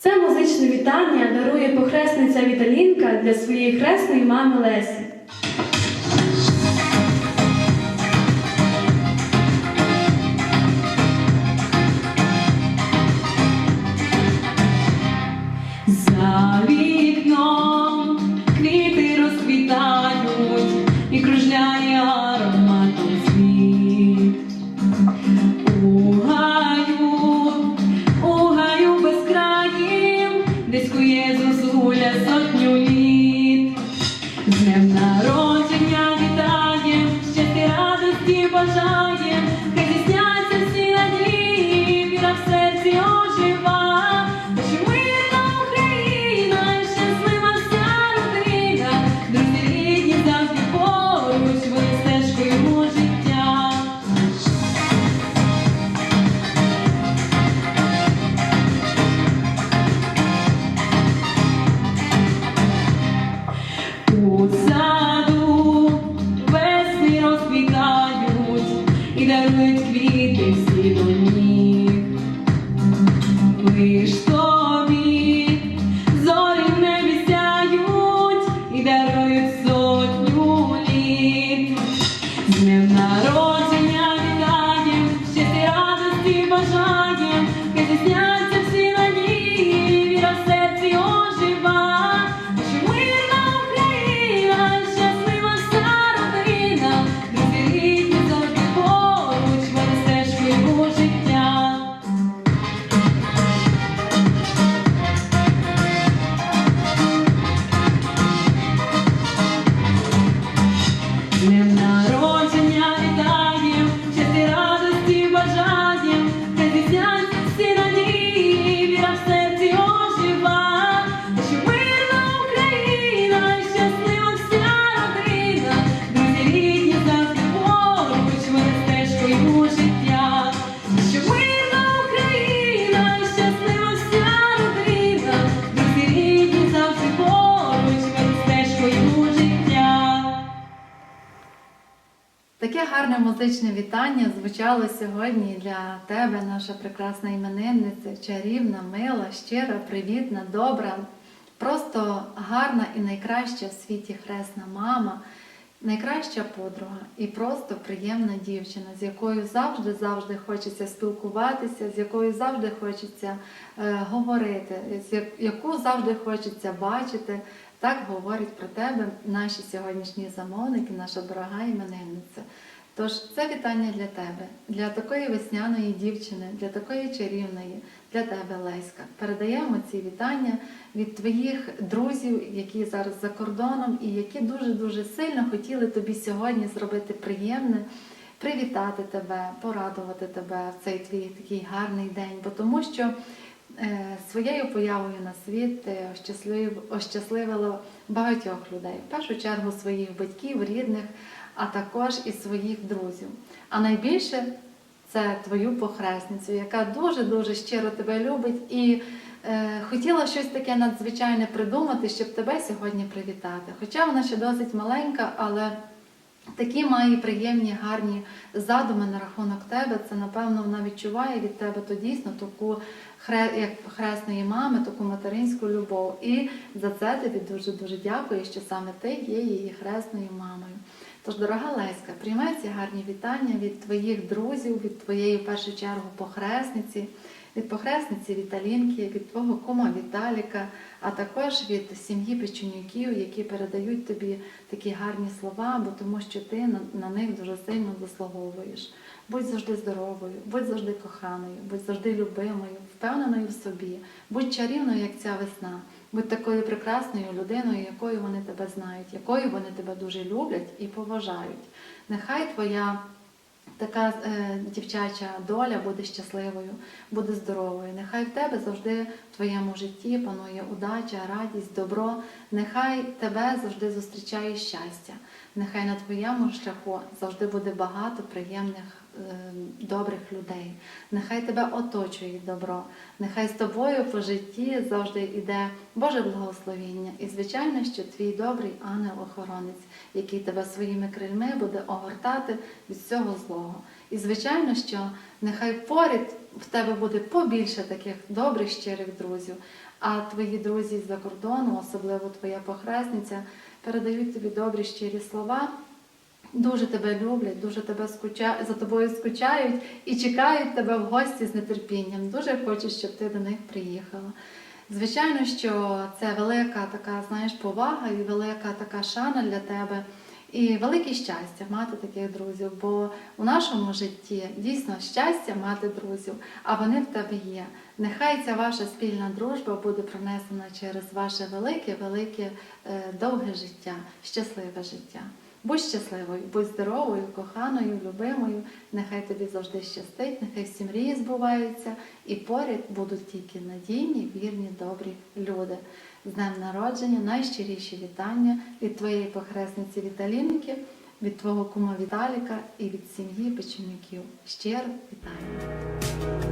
Це музичне вітання дарує похресниця Віталінка для своєї хресної мами Лесі. that would be З Днем гарне музичне вітання звучало сьогодні для тебе, наша прекрасна іменинниця, чарівна, мила, щира, привітна, добра, просто гарна і найкраща в світі хресна мама, найкраща подруга і просто приємна дівчина, з якою завжди завжди хочеться спілкуватися, з якою завжди хочеться е, говорити, з яку завжди хочеться бачити. Так говорять про тебе наші сьогоднішні замовники, наша дорога іменинниця. Тож це вітання для тебе, для такої весняної дівчини, для такої чарівної, для тебе, Леська. Передаємо ці вітання від твоїх друзів, які зараз за кордоном, і які дуже-дуже сильно хотіли тобі сьогодні зробити приємне, привітати тебе, порадувати тебе в цей твій такий гарний день, бо тому що е, своєю появою на світ ти ощаслив, ощасливила багатьох людей. В першу чергу своїх батьків, рідних, а також і своїх друзів. А найбільше це твою похресницю, яка дуже-дуже щиро тебе любить і е, хотіла щось таке надзвичайне придумати, щоб тебе сьогодні привітати. Хоча вона ще досить маленька, але такі має приємні, гарні задуми на рахунок тебе. Це, напевно, вона відчуває від тебе то дійсно таку як хресної мами, таку материнську любов. І за це тобі дуже-дуже дякую, що саме ти є її хресною мамою. Тож, дорога Леська, приймай ці гарні вітання від твоїх друзів, від твоєї в першу чергу похресниці, від похресниці Віталінки, від твого кума Віталіка, а також від сім'ї печенюків, які передають тобі такі гарні слова, бо тому що ти на, них дуже сильно заслуговуєш. Будь завжди здоровою, будь завжди коханою, будь завжди любимою, впевненою в собі, будь чарівною, як ця весна. Будь такою прекрасною людиною, якою вони тебе знають, якою вони тебе дуже люблять і поважають. Нехай твоя така е, дівчача доля буде щасливою, буде здоровою. Нехай в тебе завжди в твоєму житті панує удача, радість, добро. Нехай тебе завжди зустрічає щастя. Нехай на твоєму шляху завжди буде багато приємних, добрих людей. Нехай тебе оточує добро. Нехай з тобою по житті завжди йде Боже благословіння. І звичайно, що твій добрий ангел-охоронець, який тебе своїми крильми буде огортати від всього злого. І звичайно, що нехай поряд в тебе буде побільше таких добрих, щирих друзів. А твої друзі з-за кордону, особливо твоя похресниця, передають тобі добрі щирі слова. Дуже тебе люблять, дуже тебе скуча... за тобою скучають і чекають тебе в гості з нетерпінням. Дуже хочуть, щоб ти до них приїхала. Звичайно, що це велика така, знаєш, повага і велика така шана для тебе. І велике щастя мати таких друзів, бо у нашому житті дійсно щастя мати друзів, а вони в тебе є. Нехай ця ваша спільна дружба буде пронесена через ваше велике, велике, довге життя, щасливе життя. Будь щасливою, будь здоровою, коханою, любимою. Нехай тобі завжди щастить, нехай всі мрії збуваються, і поряд будуть тільки надійні, вірні, добрі люди. З днем народження, найщиріші вітання від твоєї похресниці Віталінки, від твого кума Віталіка і від сім'ї Печенюків. Щиро вітаю!